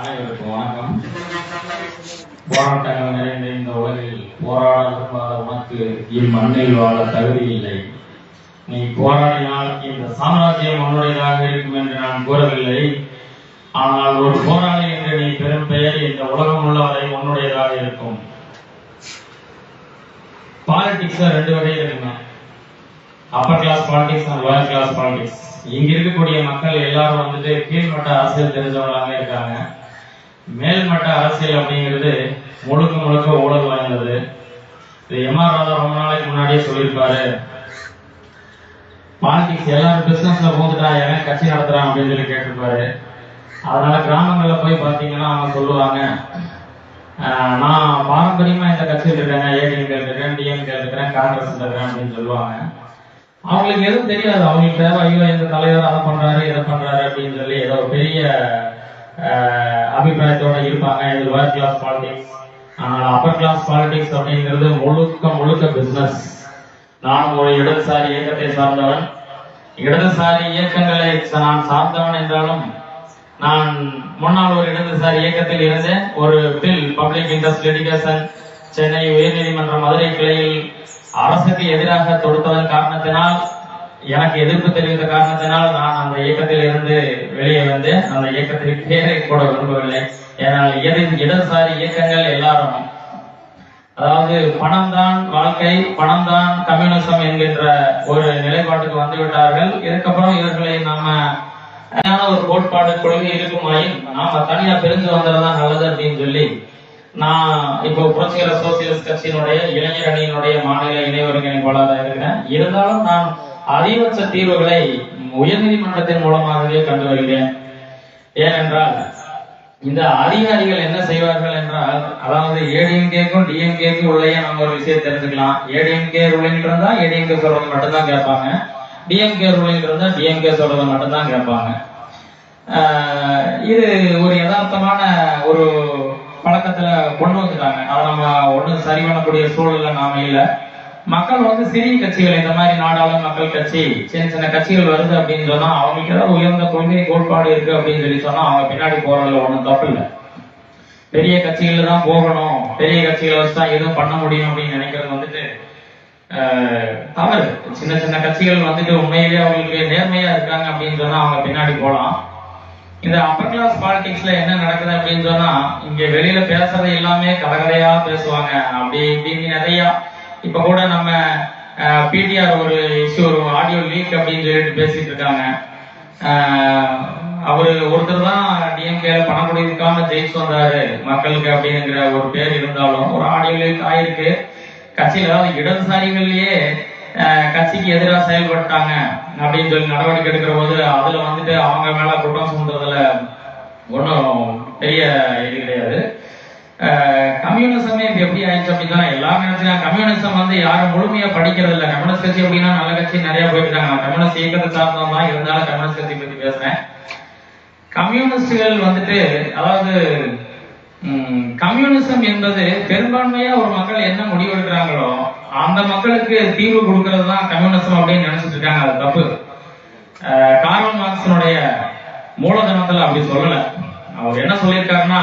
அனைவருக்கும் வணக்கம். போராட்டங்கள் நிறைந்த இந்த உலகில் போராட விரும்பாத உனக்கு இம்மண்ணில் வாழ தகுதி இல்லை. நீ போராடினால் இந்த சாம்ராஜ்யம் உன்னுடையதாக இருக்கும் என்று நான் கூறவில்லை. ஆனால் ஒரு போராளி என்று நீ பெரும் பெயர் இந்த உலகம் உள்ளவரை உன்னுடையதாக இருக்கும். பாலிடிக்ஸ்ல ரெண்டு வகை இருக்குங்க. Upper class politics and lower class politics இங்க இருக்கக்கூடிய மக்கள் எல்லாரும் வந்துட்டு கீழ்மட்ட அரசியல் தெரிஞ்சவங்களாக இருக்காங்க. மேல்மட்ட அரசியல் அப்படிங்கிறது முழுக்க முழுக்க ஊழல் வாய்ந்தது. இது எம் ஆர் ராதா ரொம்ப நாளைக்கு முன்னாடியே சொல்லியிருப்பாரு. பாலிடிக்ஸ் எல்லாரும் பிசினஸ்ல போந்துட்டா ஏன் கட்சி நடத்துறான் அப்படின்னு சொல்லி கேட்டிருப்பாரு. அதனால கிராமங்கள்ல போய் பாத்தீங்கன்னா அவங்க சொல்லுவாங்க ஆஹ் நான் பாரம்பரியமா இந்த கட்சியில் இருக்கேன் ஏடிஎம்கே இருக்கிறேன் டிஎம்கே இருக்கிறேன் காங்கிரஸ் இருக்கிறேன் அப்படின்னு சொல்லுவாங்க. அவங்களுக்கு எதுவும் தெரியாது. அவங்களுக்கு தேவை ஐயோ இந்த தலைவர் அதை பண்றாரு இதை பண்றாரு அப்படின்னு சொல்லி ஏதோ பெரிய அபிப்பிராயத்தோட இருப்பாங்க. இது லோயர் கிளாஸ் பாலிடிக்ஸ் ஆனால் அப்பர் கிளாஸ் பாலிடிக்ஸ் அப்படிங்கிறது முழுக்க முழுக்க பிசினஸ் நான் ஒரு இடதுசாரி இயக்கத்தை சார்ந்தவன். இடதுசாரி இயக்கங்களை நான் சார்ந்தவன் என்றாலும் நான் முன்னாள் ஒரு இடதுசாரி இயக்கத்தில் இருந்தேன். ஒரு PIL public interest litigation Chennai உயர்நீதிமன்ற மதுரை கிளையில் அரசுக்கு எதிராக தொடுத்ததன் காரணத்தினால் எனக்கு எதிர்ப்பு தெரிவித்த காரணத்தினால் நான் அந்த இயக்கத்தில் இருந்து வெளியே வந்து அந்த இயக்கத்திற்கு பேரை கூட விரும்பவில்லை. ஏனால் எது- இடதுசாரி இயக்கங்கள் எல்லாரும் அதாவது பணம் தான் வாழ்க்கை பணம் தான் கம்யூனிசம் என்கின்ற ஒரு நிலைப்பாட்டுக்கு வந்து விட்டார்கள் இதுக்கப்புறம் இவர்களை நாம ஒரு கோட்பாடு கொள்கை இருக்குமாயின் நாம தனியா பிரிஞ்சு வந்ததுதான் நல்லது அப்படின்னு சொல்லி நான் இப்போ புரட்சிகர சோசியலிஸ்ட் கட்சியினுடைய இளைஞர் அணியினுடைய மாநில இணை ஒருங்கிணைப்பாளராக இருக்கிறேன். இருந்தாலும் நான் அதிகபட்ச தீர்வுகளை உயர்நீதிமன்றத்தின் மூலமாகவே கண்டு வருகிறேன் ஏனென்றால் இந்த அதிகாரிகள் என்ன செய்வார்கள் என்றால் அதாவது ஏடிஎம்கேக்கும் டிஎம்கேக்கும் உள்ளே நம்ம ஒரு விஷயம் தெரிஞ்சுக்கலாம். ஏடிஎம்கே ரூலிங் இருந்தா ஏடிஎம்கே சொல்றது மட்டும்தான் கேட்பாங்க. டிஎம்கே ரூலிங் இருந்தா டிஎம்கே சொல்றது மட்டும்தான் கேட்பாங்க. ஆஹ் இது ஒரு யதார்த்தமான ஒரு பழக்கத்துல கொண்டு வந்துட்டாங்க. அதை நம்ம ஒண்ணும் சரி பண்ணக்கூடிய சூழல்ல நாம இல்லை. மக்கள் வந்து சிறிய கட்சிகள் இந்த மாதிரி நாடாளு மக்கள் கட்சி சின்ன சின்ன கட்சிகள் வருது அப்படின்னு சொன்னா அவங்களுக்கு ஏதாவது உயர்ந்த கொள்கை கோட்பாடு இருக்கு அப்படின்னு சொல்லி சொன்னா அவங்க பின்னாடி போறதுல ஒண்ணும் தப்பு இல்லை. பெரிய கட்சிகள் தான் போகணும். பெரிய கட்சிகளை வச்சு தான் எதுவும் பண்ண முடியும் அப்படின்னு நினைக்கிறது வந்துட்டு ஆஹ், தவறு. சின்ன சின்ன கட்சிகள் வந்துட்டு உண்மையிலேயே அவங்களுக்கு நேர்மையா இருக்காங்க அப்படின்னு சொன்னா அவங்க பின்னாடி போலாம். இந்த அப்பர் கிளாஸ் பாலிடிக்ஸ்ல என்ன நடக்குது அப்படின்னு சொன்னா இங்க வெளியில பேசுறது எல்லாமே கலகலையா பேசுவாங்க. அப்படி இப்படின்னு நிறைய இப்ப கூட நம்ம பிடிஆர் ஒரு இஷ்யூ ஒரு ஆடியோ லீக் அப்படின்னு சொல்லிட்டு பேசிட்டு இருக்காங்க. அவர் அவரு ஒருத்தர் தான் டிஎம்கேல பணம் கொடுக்காம ஜெயிச்சு வந்தாரு மக்களுக்கு அப்படிங்கிற ஒரு பேர் இருந்தாலும் ஒரு ஆடியோ லீக் ஆயிருக்கு. கட்சியில அதாவது இடதுசாரிகள்லயே கட்சிக்கு எதிராக செயல்பட்டாங்க அப்படின்னு சொல்லி நடவடிக்கை எடுக்கிற போது அதுல வந்துட்டு அவங்க மேல குற்றம் சுமத்துறதுல ஒன்றும் பெரிய இது கிடையாது. கம்யூனிசமே இப்ப எப்படி ஆயிடுச்சு அப்படின்னா எல்லாரும் நினைச்சுனா கம்யூனிசம் வந்து யாரும் முழுமையா படிக்கிறது இல்ல. கம்யூனிஸ்ட் கட்சி அப்படின்னா நல்ல கட்சி நிறைய போயிருக்காங்க. நான் கம்யூனிஸ்ட் இயக்கத்தை சார்ந்தவன் தான் இருந்தாலும் கம்யூனிஸ்ட் கட்சி பத்தி பேசுறேன். கம்யூனிஸ்டுகள் வந்துட்டு அதாவது கம்யூனிசம் என்பது பெரும்பான்மையா ஒரு மக்கள் என்ன முடிவெடுக்கிறாங்களோ அந்த மக்களுக்கு தீர்வு கொடுக்கறது தான் கம்யூனிசம் அப்படின்னு நினைச்சிட்டு இருக்காங்க. அது தப்பு. அஹ், கார்ல் மார்க்ஸினுடைய மூலதனத்துல அப்படி சொல்லல. அவர் என்ன சொல்லியிருக்காருன்னா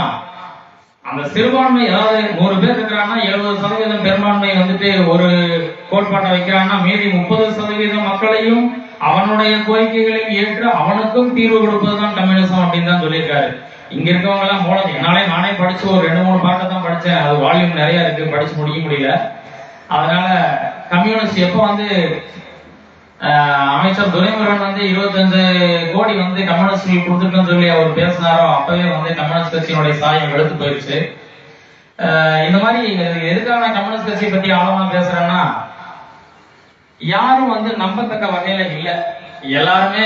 அந்த சிறுபான்மை அதாவது ஒரு பேர் இருக்கிறாங்கன்னா எழுபது சதவீதம் பெரும்பான்மை வந்துட்டு ஒரு கோட்பாட்டை வைக்கிறான்னா மீதி முப்பது சதவீதம் மக்களையும் அவனுடைய கோரிக்கைகளையும் ஏற்று அவனுக்கும் தீர்வு கொடுப்பதுதான் கம்யூனிசம் அப்படின்னு தான் சொல்லியிருக்காரு. இங்க இருக்கவங்க எல்லாம் மூலம் என்னாலே நானே படிச்சு ஒரு ரெண்டு மூணு பாட்டை தான் படிச்சேன். அது வால்யூம் நிறைய இருக்கு படிச்சு முடிக்க முடியல. அதனால கம்யூனிஸ்ட் எப்போ வந்து அமைச்சர் துரைமுருகன் வந்து இருபத்தஞ்சு கோடி வந்து கம்யூனிஸ்ட் கொடுத்துருக்கோன்னு சொல்லி அவர் பேசினாரோ அப்பவே வந்து கம்யூனிஸ்ட் கட்சியினுடைய சாயம் எடுத்து போயிருச்சு. ஆஹ் இந்த மாதிரி எதுக்காக கம்யூனிஸ்ட் கட்சியை பத்தி ஆழமா பேசுறேன்னா யாரும் வந்து நம்பத்தக்க வகையில இல்ல. எல்லாருமே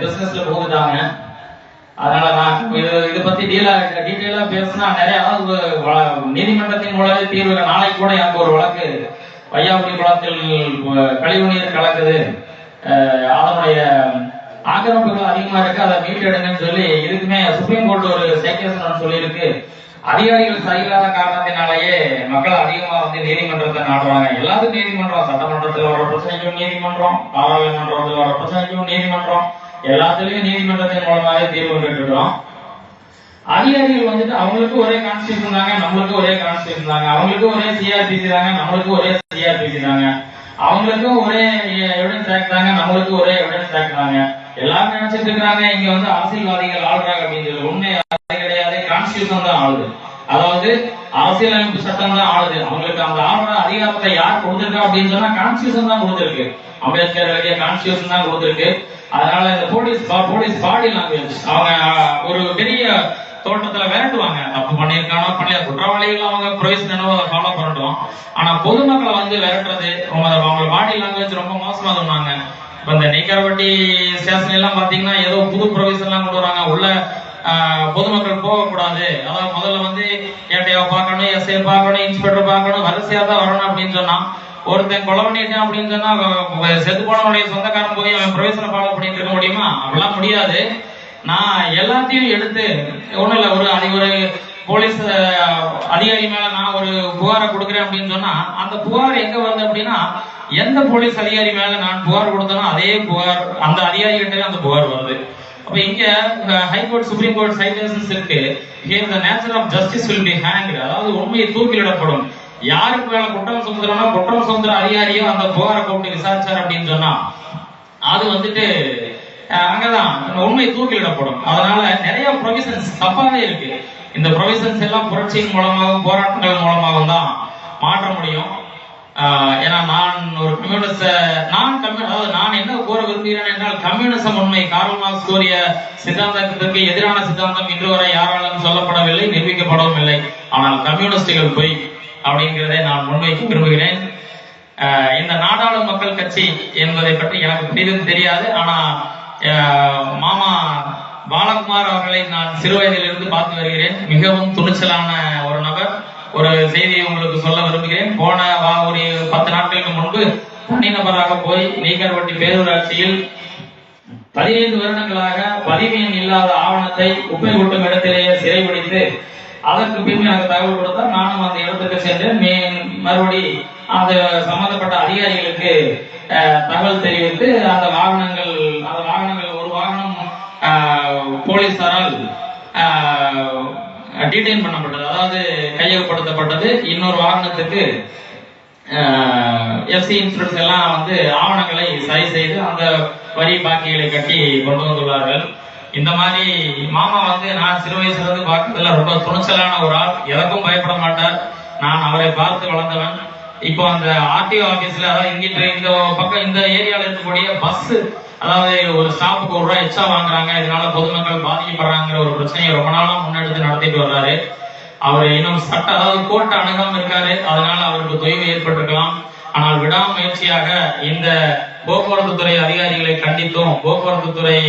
பிசினஸ்ல போகுதாங்க அதனால நான் இது இதை பத்தி டீலா டீட்டெயிலா பேசினா நிறைய அதாவது நீதிமன்றத்தின் மூலமே தீர்வு நாளைக்கு கூட எனக்கு ஒரு வழக்கு வையாபுரி குளத்தில் கழிவுநீர் கலக்குது. அதனுடைய ஆக்கிரமிப்புகள் அதிகமா இருக்கு. அதை மீட்டெடுங்கன்னு சொல்லி இதுக்குமே சுப்ரீம் கோர்ட் ஒரு சைக்கேஷன் சொல்லியிருக்கு. அதிகாரிகள் சரியில்லாத காரணத்தினாலேயே மக்கள் அதிகமா வந்து நீதிமன்றத்தை நாடுறாங்க. எல்லாத்துக்கும் நீதிமன்றம் சட்டமன்றத்தில் வர பிரச்சனைக்கும் நீதிமன்றம் பாராளுமன்றத்தில் வர பிரச்சனைக்கும் நீதிமன்றம். எல்லாத்துலயும் நீதிமன்றத்தின் மூலமாவே தீர்வு கண்டுட்டு அதிகாரிகள் வந்துட்டு அவங்களுக்கும் ஒரே கான்ஸ்டியூஷன் தாங்க நம்மளுக்கும் ஒரே கான்ஸ்டியூஷன் தாங்க அவங்களுக்கும் ஒரே சிஆர்பிசி தாங்க நம்மளுக்கும் ஒரே சிஆர்பிசி தாங்க. அவங்களுக்கும் ஒரே எவிடன்ஸ் ஆக்ட் தாங்க நம்மளுக்கும் ஒரே எவிடன்ஸ் ஆக்ட் தாங்க. எல்லாரும் நினைச்சிட்டு இருக்காங்க இங்க வந்து அரசியல்வாதிகள் ஆளுறாங்க அப்படின்னு சொல்லி. உண்மை கிடையாது கான்ஸ்டியூஷன் தான் ஆளுது. அதாவது அரசியலமைப்பு சட்டம் தான் ஆளுது. அவங்களுக்கு அந்த ஆளுற அதிகாரத்தை யார் கொடுத்திருக்கா அப்படின்னு சொன்னா கான்ஸ்டியூஷன் தான் கொடுத்திருக்கு. அம்பேத்கர் எழுதிய கான்ஸ்டியூஷன் தான் கொடுத்திருக்கு. அதனால இந்த போலீஸ் போலீஸ் பாடி லாங்குவேஜ் அவங்க ஒரு பெரிய தோட்டத்துல விரட்டுவாங்க. தப்பு பண்ணியிருக்கானோ பண்ணல குற்றவாளிகள் அவங்க ப்ரொவிஷன் என்னவோ அதை ஃபாலோ பண்ணட்டும். ஆனா பொதுமக்களை வந்து விரட்டுறது அவங்க அவங்க பாடி லாங்குவேஜ் ரொம்ப மோசமா சொன்னாங்க. இப்ப இந்த நீக்கரவட்டி ஸ்டேஷன் எல்லாம் பாத்தீங்கன்னா ஏதோ புது ப்ரொவிஷன் எல்லாம் கொண்டு வராங்க. உள்ள பொதுமக்கள் போகக்கூடாது. அதாவது முதல்ல வந்து ஏட்டையோ பார்க்கணும் எஸ்ஐ பார்க்கணும் இன்ஸ்பெக்டர் பார்க்கணும் வரிசையா தான் வரணும் அப்படின்னு சொன்னா ஒருத்தன் கொலை பண்ணிட்டான் அப்படின்னு சொன்னா அவன் செத்து போனவனுடைய சொந்தக்காரன் போய் அவன் பிரவேசனை ஃபாலோ பண்ணிட்டு இருக்க முடியுமா? அப்படிலாம் முடியாது. நான் எல்லாத்தையும் எடுத்து ஒன்றும் இல்ல ஒரு அது ஒரு போலீஸ் அதிகாரி மேல நான் ஒரு புகாரை கொடுக்குறேன் அப்படின்னு சொன்னா அந்த புகார் எங்க வருது அப்படின்னா எந்த போலீஸ் அதிகாரி மேல நான் புகார் கொடுத்தனோ அதே புகார் அந்த அதிகாரி கிட்ட அந்த புகார் வருது. அப்ப இங்க high court supreme court citations இருக்கு. Here the nature of justice will be hang அதாவது உண்மையை தூக்கிலிடப்படும். யாருக்கு மேல குற்றம் சுமத்துறோம்னா குற்றம் சுமத்துற அதிகாரியோ அந்த புகாரை கூப்பிட்டு விசாரிச்சார் அப்படின்னு சொன்னா அது வந்துட்டு அங்கதான். உண்மை தூக்கிலிடப்படும். அதனால நிறைய ப்ரொவிஷன்ஸ் தப்பாவே இருக்கு. இந்த ப்ரொவிஷன்ஸ் எல்லாம் புரட்சியின் மூலமாகவும் போராட்டங்கள் மூலமாகவும் தான் மாற்ற முடியும். ஆஹ் ஏன்னா நான் ஒரு கம்யூனிஸ்ட நான் கம்யூ அதாவது நான் என்ன கூற விரும்புகிறேன் என்றால் கம்யூனிசம் உண்மை காரணமாக சூரிய கூறிய சித்தாந்தத்திற்கு எதிரான சித்தாந்தம் இன்று வரை யாராலும் சொல்லப்படவில்லை நிரூபிக்கப்படவும் இல்லை. ஆனால் கம்யூனிஸ்டுகள் பொய் அப்படிங்கிறதை நான் முன்வைக்க விரும்புகிறேன். ஆஹ் இந்த நாடாளும் மக்கள் கட்சி என்பதை பற்றி எனக்கு பெரிதும் தெரியாது. ஆனா மாமா பாலகுமார் அவர்களை நான் சிறு வயதிலிருந்து பார்த்து வருகிறேன். மிகவும் துணிச்சலான ஒரு நபர். ஒரு செய்தியை உங்களுக்கு சொல்ல விரும்புகிறேன். போன வா ஒரு பத்து நாட்களுக்கு முன்பு தனிநபராக போய் நீக்கர்வட்டி பேரூராட்சியில் பதினைந்து வருடங்களாக பதிவு இல்லாத ஆவணத்தை குப்பை கொட்டும் இடத்திலேயே சிறைபிடித்து அதற்கு பின் அந்த தகவல் கொடுத்தால் நானும் அந்த இடத்துக்கு சென்று மே மறுபடி அந்த சம்பந்தப்பட்ட அதிகாரிகளுக்கு தகவல் தெரிவித்து அந்த வாகனங்கள் அந்த வாகனங்கள் ஒரு வாகனம் போலீஸாரால் போலீசாரால் டீடைன் பண்ணப்பட்டது. அதாவது கையகப்படுத்தப்பட்டது. இன்னொரு வாகனத்துக்கு எஃப்சி இன்சூரன்ஸ் எல்லாம் வந்து ஆவணங்களை சரி செய்து அந்த வரி பாக்கிகளை கட்டி கொண்டு வந்துள்ளார்கள். இந்த மாதிரி மாமா வந்து நான் சிறு வயசுல இருந்து பார்க்கறதுல ரொம்ப துணிச்சலான ஒரு ஆள். எதற்கும் பயப்பட மாட்டார். நான் அவரை பார்த்து வளர்ந்தவன். இப்போ அந்த ஆர்டிஓ ஆபீஸ்ல அதாவது இங்கிட்டு இந்த பக்கம் இந்த ஏரியால இருக்கக்கூடிய பஸ் அதாவது ஒரு ஸ்டாப்புக்கு ஒரு ரூபாய் எச்சா வாங்குறாங்க. இதனால பொதுமக்கள் பாதிக்கப்படுறாங்கிற ஒரு பிரச்சனையை ரொம்ப நாளா முன்னெடுத்து நடத்திட்டு வர்றாரு. அவர் இன்னும் சட்ட அதாவது கோர்ட் அணுகாம இருக்காரு. அதனால அவருக்கு தொய்வு ஏற்பட்டிருக்கலாம். ஆனால் விடாமுயற்சியாக இந்த போக்குவரத்து துறை அதிகாரிகளை கண்டித்தும் போக்குவரத்து துறை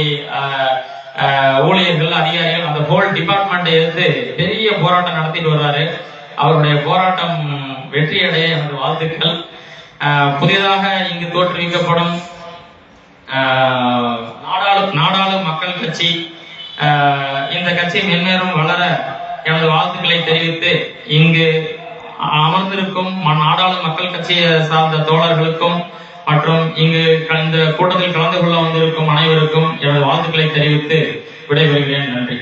ஊழியர்கள் அதிகாரிகள் அந்த ஹோல் டிபார்ட்மெண்ட்டை எடுத்து பெரிய போராட்டம் நடத்திட்டு வர்றாரு. அவருடைய போராட்டம் வெற்றியடைய எனது வாழ்த்துக்கள். புதிதாக இங்கு தோற்றுவிக்கப்படும் நாடாளு நாடாளு மக்கள் கட்சி இந்த கட்சி மென்மேலும் வளர எனது வாழ்த்துக்களை தெரிவித்து இங்கு அமர்ந்திருக்கும் நாடாளு மக்கள் கட்சியை சார்ந்த தோழர்களுக்கும் மற்றும் இங்கு இந்த கூட்டத்தில் கலந்து கொள்ள வந்திருக்கும் அனைவருக்கும் எனது வாழ்த்துக்களை தெரிவித்து விடைபெறுகிறேன். நன்றி.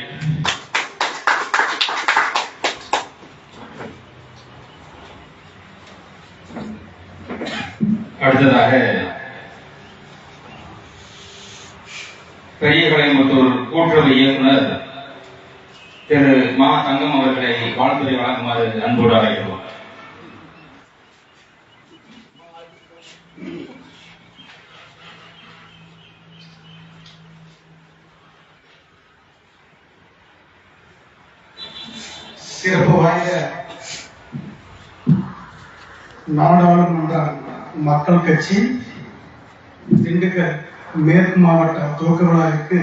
அடுத்ததாக பெரிய கலைமுத்தூர் கூட்டுறவு இயக்குனர் திரு மா தங்கம் அவர்களை வாழ்த்துறை வழங்குமாறு அன்போடு அழைக்கிறோம். சிறப்பு வாய்ந்த நாடாளுமன்ற மக்கள் கட்சி திண்டுக்கல் மேற்கு மாவட்ட துவக்க விழாவிற்கு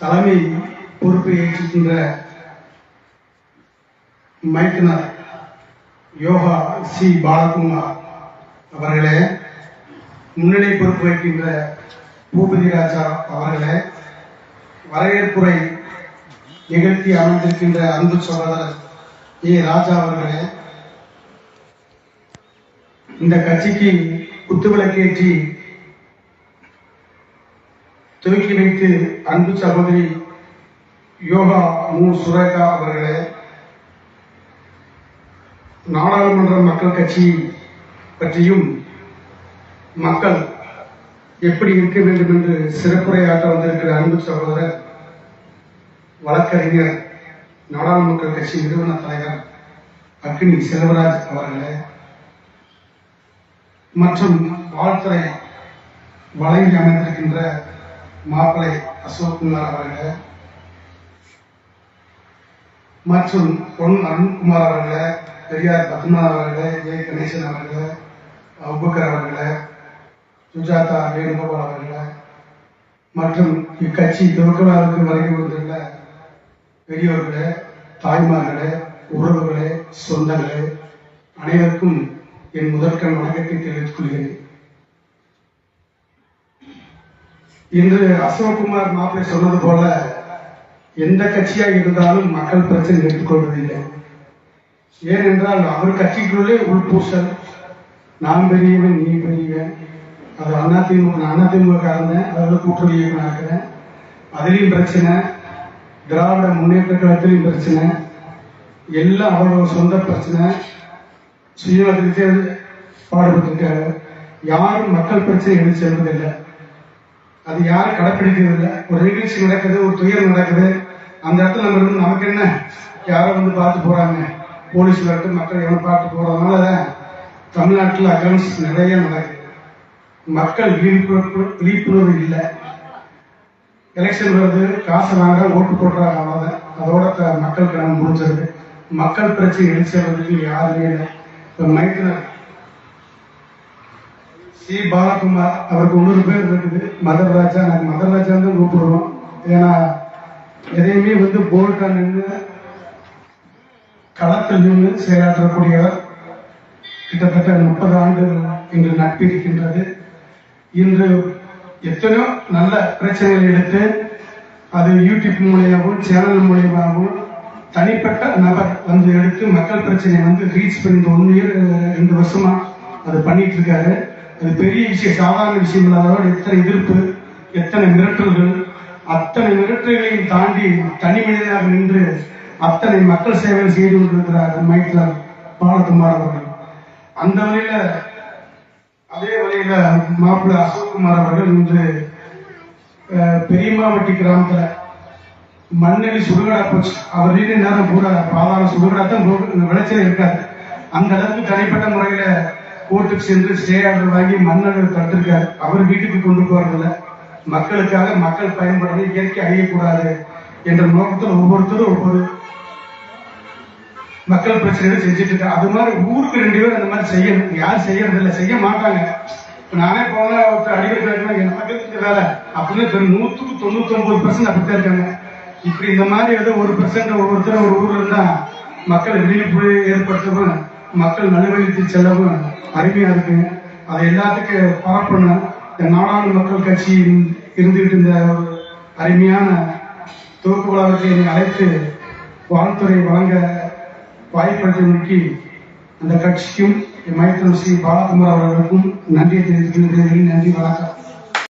தலைமை பொறுப்பை ஏற்றுக்கின்ற மைக்கனர் யோகா சி பாலகுமார் அவர்களே முன்னிலை பொறுப்பு வைக்கின்ற பூபதி ராஜா அவர்களே வரவேற்புரை நிகழ்த்தி அமர்ந்திருக்கின்ற அன்பு சகோதரர் ஏ ராஜா அவர்களே இந்த கட்சிக்கு குத்துவிளக்கேற்றி துவக்கி வைத்து அன்பு சகோதரி யோகா மு சுரேகா அவர்களே நாடாளுமன்ற மக்கள் கட்சி பற்றியும் மக்கள் எப்படி இருக்க வேண்டும் என்று சிறப்புரையாற்ற வந்திருக்கிற அன்பு சகோதரர் வழக்கறிஞர் நாடாளுமன்ற கட்சி நிறுவன தலைவர் அக்னி செல்வராஜ் அவர்களே மற்றும் வாழ்த்துறை வழங்கி அமைந்திருக்கின்ற மாப்பிளை அசோக்குமார் அவர்களே மற்றும் பொன் அருண்குமார் அவர்களே பெரியார் பத்மநாத் அவர்களே ஜெய கணேசன் அவர்களே அபுபக்கர் அவர்களே சுஜாதா வேணுகோபால் அவர்களே மற்றும் இக்கட்சி துவக்க வருகை வந்துள்ள பெரியோர்களே தாய்மார்களே உறவுகளே சொந்தங்களே அனைவருக்கும் என் முதற்கண் வணக்கத்தை தெரிவித்துக் கொள்கிறேன். இன்று அசோக்குமார் மாப்பிள்ளை சொன்னது போல எந்த கட்சியா இருந்தாலும் மக்கள் பிரச்சனை எடுத்துக்கொள்வதில்லை. ஏனென்றால் அவர் கட்சிக்குள்ளே உள்பூசல். நான் பெரியவன் நீ பெரியவன். அது அதிமுக அதிமுக காரணம் அதில் கூட்டுறவு அதுலேயும் பிரச்சனை. திராவிட முன்னேற்ற கழகத்திலையும் பிரச்சனை. எல்லாம் அவரோட சொந்த பிரச்சனை. சுயநலத்திற்கே பாடுபட்டிருக்காரு. யாரும் மக்கள் பிரச்சனை எடுத்து செல்வதில்லை. அது யாரும் கடைப்பிடிக்கிறதில்லை. ஒரு நிகழ்ச்சி நடக்குது ஒரு துயர் நடக்குது. அந்த இடத்துல நம்ம இருக்கணும். நமக்கு என்ன? யாரோ வந்து பார்த்து போறாங்க. போலீஸ்ல இருக்கு மக்கள் எவனை பார்த்து போறதுனால தமிழ்நாட்டில் அக்கௌண்ட்ஸ் நிறைய நடக்குது. மக்கள் விழிப்புணர்வு விழிப்புணர்வு இல்லை. எலெக்ஷன் வருது காசு வாங்க ஓட்டு போடுறாங்க அவ்வளோதான் அதோட மக்கள் கடன் முடிஞ்சிருது மக்கள் பிரச்சனை எடுத்து யாருமே இல்லை. இப்போ மைத்தினர் சி. பாலகுமார் அவருக்கு இன்னொரு பேர் இருக்குது. மதர் ராஜா நாங்கள் மதர் ராஜா தான் கூப்பிடுறோம். ஏன்னா எதையுமே வந்து போல்டா நின்று களத்தில் நின்று செயலாற்றக்கூடியவர் கிட்டத்தட்ட முப்பது ஆண்டுகள் இன்று நட்பு இருக்கின்றது இன்று எத்தனையோ நல்ல பிரச்சனைகளை எடுத்து அது யூடியூப் மூலியமாகவும் சேனல் மூலியமாகவும் தனிப்பட்ட நபர் வந்து எடுத்து மக்கள் பிரச்சனையை வந்து ரீச் பண்ணி இந்த ஒன் இயர் ரெண்டு வருஷமா அது பண்ணிட்டு இருக்காரு. அது பெரிய விஷயம் சாதாரண விஷயம் எத்தனை எதிர்ப்பு எத்தனை மிரட்டல்கள் அத்தனை மிரட்டல்களையும் தாண்டி தனி மனிதனாக நின்று அத்தனை மக்கள் சேவை செய்து கொண்டிருக்கிறார் மைத்லர் பாலகுமார் அவர்கள். அந்த வழியில அதே வழியில மாப்பிள்ளை அசோக்குமார் அவர்கள் இன்று பெரியமாவட்டி கிராமத்துல மண்ணெளி சுடுகாடா போச்சு. அவர் நீண்ட நேரம் கூட பாதாள சுடுகாடா தான் விளைச்சல் இருக்காது. அந்த அளவுக்கு தனிப்பட்ட முறையில கோர்ட்டுக்கு சென்று ஸ்டே ஆர்டர் வாங்கி மண்ணெல் தட்டிருக்காரு. அவர் வீட்டுக்கு கொண்டு போறதில்லை. மக்களுக்காக மக்கள் பயன்படுறது இயற்கை அழியக்கூடாது என்ற நோக்கத்தில் ஒவ்வொருத்தரும் ஒவ்வொரு மக்கள் பிரச்சனைகள் செஞ்சுட்டு இருக்காங்க அது மாதிரி ஊருக்கு ரெண்டு பேரும் அந்த மாதிரி செய்யணும். யாரும் செய்யறது இல்லை செய்ய மாட்டாங்க. நானே போன ஒருத்தர் அடிக்கடி என் பக்கத்துக்கு வேலை. அப்படின்னு பெரும் நூத்துக்கு தொண்ணூத்தி ஒன்பது பர்சன்ட் அப்படித்தான் இருக்காங்க. இப்படி இந்த மாதிரி ஏதோ ஒரு பர்சன்ட் ஒவ்வொருத்தர் ஒரு ஊர்ல இருந்தா மக்கள் விழிப்பு ஏற்படுத்தவும் மக்கள் நல்வழித்து செல்லவும் அருமையா இருக்கு. அதை எல்லாத்துக்கும் பரப்பணும். நாடாளு மக்கள் கட்சி இருந்துகிட்டு இந்த ஒரு அருமையான துவக்க என்னை அழைத்து வாழ்த்துறை வழங்க வாய்ப்பளித்தமைக்கு அந்த கட்சிக்கும் மைத்திரம் ஸ்ரீ பாலகுமார் அவர்களுக்கும் நன்றியை தெரிவித்துக் கொள்கிறேன். நன்றி வணக்கம்.